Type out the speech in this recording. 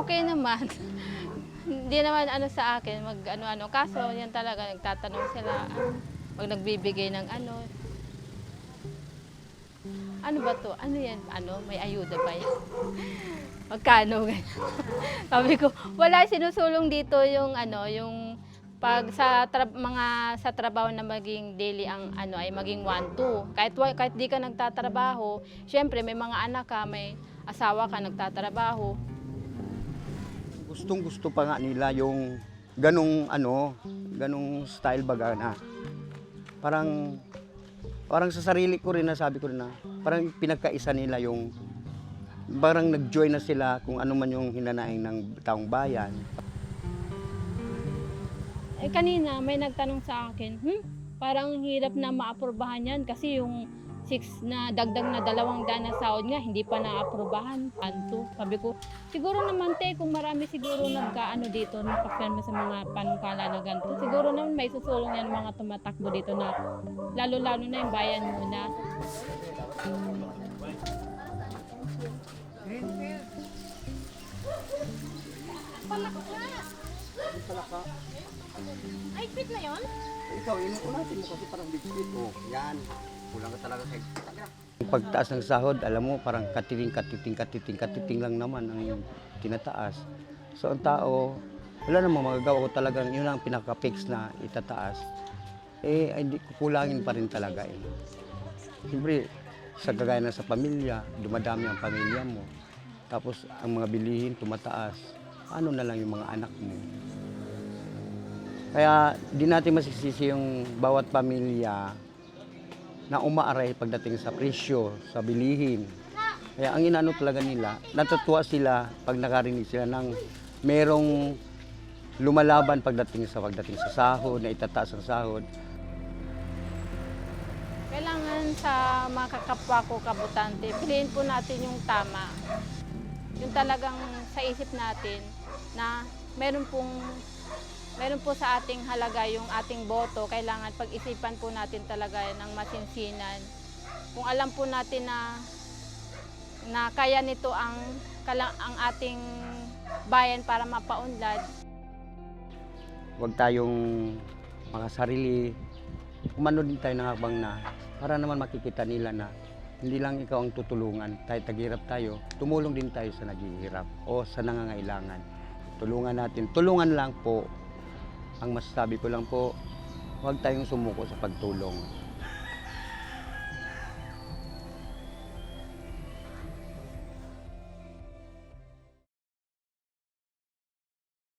Okay naman. Hindi naman ano sa akin, mag ano-ano. Kaso yan talaga, nagtatanong sila, pag nagbibigay ng ano. Ano ba to? Ano yan? Ano? May ayuda ba yan? Magkano? Sabi ko, wala sinusulong dito yung ano, yung pag sa tra- mga sa trabaho na maging daily ang ano ay maging 1 2. Kahit kahit di ka nagtatrabaho, syempre may mga anak ka, may asawa ka nagtatrabaho. Gustong gusto pa nga nila yung ganong ano, ganong style baga na. Parang parang sa sarili ko rin na sabi ko rin na parang pinagkaisa nila yung parang nag-join na sila kung ano man yung hinanaing ng taong bayan. Eh kanina may nagtanong sa akin, hmm, parang hirap na maaprubahan yan kasi yung six na dagdag na dalawang daan na sahod nga, hindi pa naaprubahan. Anto. Sabi ko, siguro naman te, kung marami siguro nagkaano dito, nakapirma sa mga panukala na ganito, siguro naman may susulong yan mga tumatakbo dito na lalo-lalo na yung bayan muna. Ay, fit na yon? Ikaw, inuunatin mo kasi parang bigsit. Oh, yan. Kulang ka talaga sa Pagtaas ng sahod, alam mo, parang katiting, katiting, katiting, katiting lang naman ang tinataas. So, ang tao, wala namang magagawa ko talagang yun ang pinaka-fix na itataas. Eh, hindi kukulangin pa rin talaga eh. Siyempre, sa kagaya na sa pamilya, dumadami ang pamilya mo. Tapos, ang mga bilihin tumataas. Ano na lang yung mga anak mo? Kaya di natin masisisi yung bawat pamilya na umaaray pagdating sa presyo, sa bilihin. Kaya ang inano talaga nila, natutuwa sila pag nakarinig sila ng merong lumalaban pagdating sa pagdating sa sahod, na itataas ang sahod. Kailangan sa mga kakapwa ko kabutante, piliin po natin yung tama. Yung talagang sa isip natin na meron pong meron po sa ating halaga yung ating boto, kailangan pag-isipan po natin talaga ng masinsinan. Kung alam po natin na na kaya nito ang ang ating bayan para mapaunlad, Huwag tayong mga sarili. Umano din tayo ng habang na para naman makikita nila na hindi lang ikaw ang tutulungan. Kahit naghihirap tayo, tumulong din tayo sa naghihirap o sa nangangailangan. Tulungan natin. Tulungan lang po. Ang masasabi ko lang po, huwag tayong sumuko sa pagtulong.